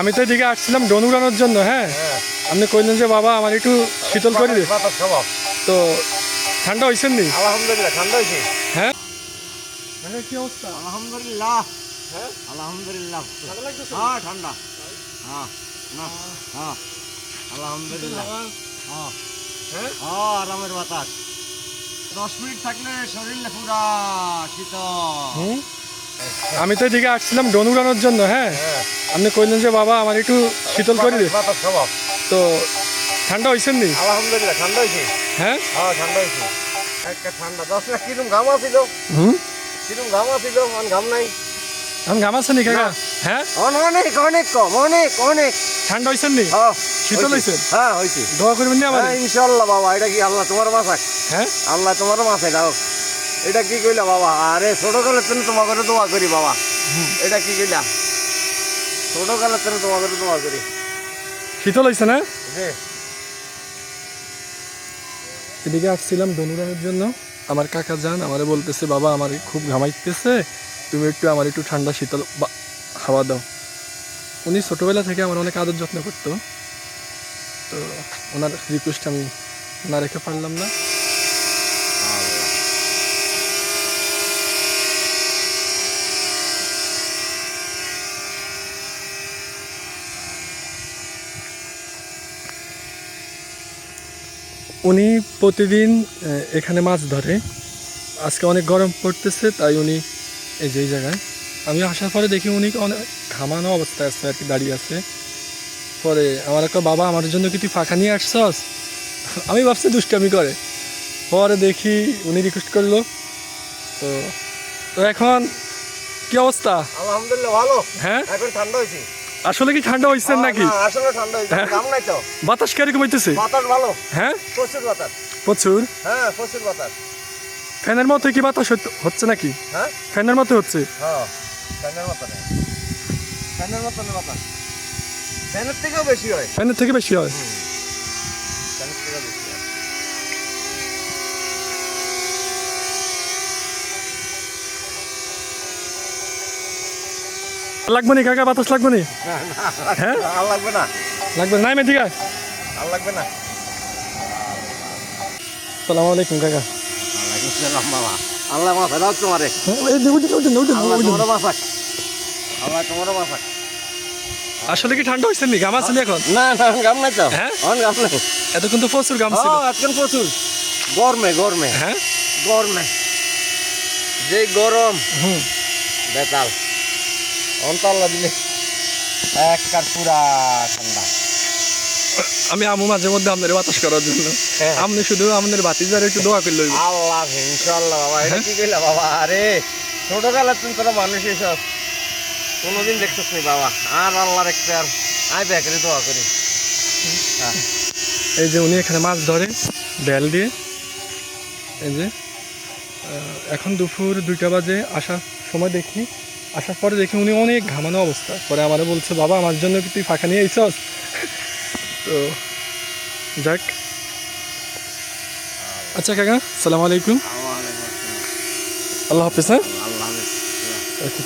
আমি তো এদিকে আসছিলাম ডোন উড়ানোর জন্য হ্যাঁ? হ্যাঁ। আপনি কইলেন যে বাবা আমার একটু শীতল করে দে। তো ঠান্ডা হয়েছেন নি? আলহামদুলিল্লাহ ঠান্ডা হয়েছে হ্যাঁ? কি অবস্থা? আলহামদুলিল্লাহ। হ্যাঁ? আলহামদুলিল্লাহ। ঠান্ডা হ্যাঁ ঠান্ডা। হ্যাঁ না হ্যাঁ। আলহামদুলিল্লাহ। হ্যাঁ। হ্যাঁ। হ্যাঁ? আরামের বাতাস। দশ মিনিট থাকলে শরীর পুরা শীতল? আমি তো এদিকে আসছিলাম ডোন উড়ানোর জন্য হ্যাঁ? হ্যাঁ। আপনি কইলেন যে বাবা আমার একটু শীতল করে দে। তো ঠান্ডা হয়েছেন নি? আলহামদুলিল্লাহ ঠান্ডা হয়েছে হ্যাঁ? হ্যাঁ ঠান্ডা হয়েছে একটা ঠান্ডা। দশ লাখ কিরম ঘাম আছিল? হুম? কিরম ঘাম আছিল? অন ঘাম নাই। আমি ঘামাচ্ছেন নি কাকা? হ্যাঁ? অন অনেক অনেক কম অনেক অনেক। ঠান্ডা হয়েছেন নি? হ্যাঁ শীতল হয়েছে? হ্যাঁ হয়েছে দোয়া করবেন নি আমার হ্যাঁ ইনশাল্লাহ বাবা এটা কি আল্লাহ তোমার মাথায়? হ্যাঁ? আল্লাহ তোমার মাথায় দাও এটা কি কইলা বাবা? আরে ছোট কালের জন্য তোমার করে দোয়া করি বাবা। এটা কি কইলা? দোয়া করি শীতল হয়েছে না? এদিকে আসছিলাম দনুরানোর জন্য। আমার কাকা যান আমারে বলতেছে বাবা আমার খুব ঘামাইতেছে। তুমি একটু আমার একটু ঠান্ডা শীতল হাওয়া দাও। উনি ছোটোবেলা থেকে আমার অনেক আদর যত্ন করতো। তো ওনার রিকোয়েস্ট আমি না রেখে পারলাম না। উনি প্রতিদিন এখানে মাছ ধরে। আজকে অনেক গরম পড়তেছে তাই উনি এই যে এই জায়গায়। আমি আসার পরে দেখি উনি অনেক ঘামানো অবস্থায় আছে আর কি দাঁড়িয়ে আছে। পরে আমার একটা বাবা আমার জন্য কি তুই ফাঁকা নিয়ে আসছস আমি ভাবছি দুষ্টামি করে। পরে দেখি উনি রিকোয়েস্ট করল। তো তো এখন কি অবস্থা? আলহামদুলিল্লাহ ভালো। হ্যাঁ? এখন ঠান্ডা হয়েছে। আসলে কি ঠান্ডা হইছে নাকি? আসলে ঠান্ডা হইছে হ্যাঁ। নাই তো। বাতাস কীরকম হইতেছে? বাতাস ভালো। হ্যাঁ? প্রচুর বাতাস। প্রচুর? হ্যাঁ প্রচুর বাতাস। ফ্যানের মতো কি বাতাস হচ্ছে নাকি? হ্যাঁ? ফ্যানের মতো হচ্ছে? হ্যাঁ ফ্যানের মতো না ফ্যানের মতো না বাতাস। ফ্যানের থেকেও বেশি হয়। ফ্যানের থেকে বেশি হয়? লাগবে নি? কাকা বাতাস লাগবে নি? না, না, হ্যাঁ? আর লাগবে না। লাগবে না আর লাগবে না। সালাম আলাইকুম কাকা। আল্লাহ মাথা দাও তোমারে। এই যে উঠেন, উঠেন, উঠেন, আল্লাহ মাথাক আসলে কি ঠান্ডা হয়েছে নি? ঘাম আছে এখন? না না গাম নাই তো। হ্যাঁ? গাম নাই। এতক্ষণ তো প্রচুর ঘাম ছিল। হ্যাঁ আজকাল প্রচুর। গরমে গরমে। হ্যাঁ? গরমে। যে গরম। হুম। বেতাল। অন্তল্লা দিলে একবার পুরা ঠান্ডা। আমি আমু মাঝে মধ্যে আপনার বাতাস করার জন্য। হ্যাঁ। আপনি শুধু আপনার বাতিজার একটু দোয়া করলে। আল্লাহ ইনশাল্লাহ বাবা এটা কি কইলা বাবা? আরে ছোটবেলা তুমি তোরা মানুষ এসব কোনোদিন দেখছিস নি বাবা? আর আল্লাহর একটা আর আই বেকারি দোয়া করি। হ্যাঁ। এই যে উনি এখানে মাছ ধরে বেল দিয়ে। এই যে এখন দুপুর দুইটা বাজে আসার সময় দেখি। আসার পরে দেখি উনি অনেক ঘামানো অবস্থা। পরে আমারও বলছে বাবা আমার জন্য কি তুই ফাঁকা নিয়ে আইসস তো যাক। আচ্ছা কাকা সালাম আলাইকুম। আল্লাহ হাফিজ হ্যাঁ? আল্লাহ ওকে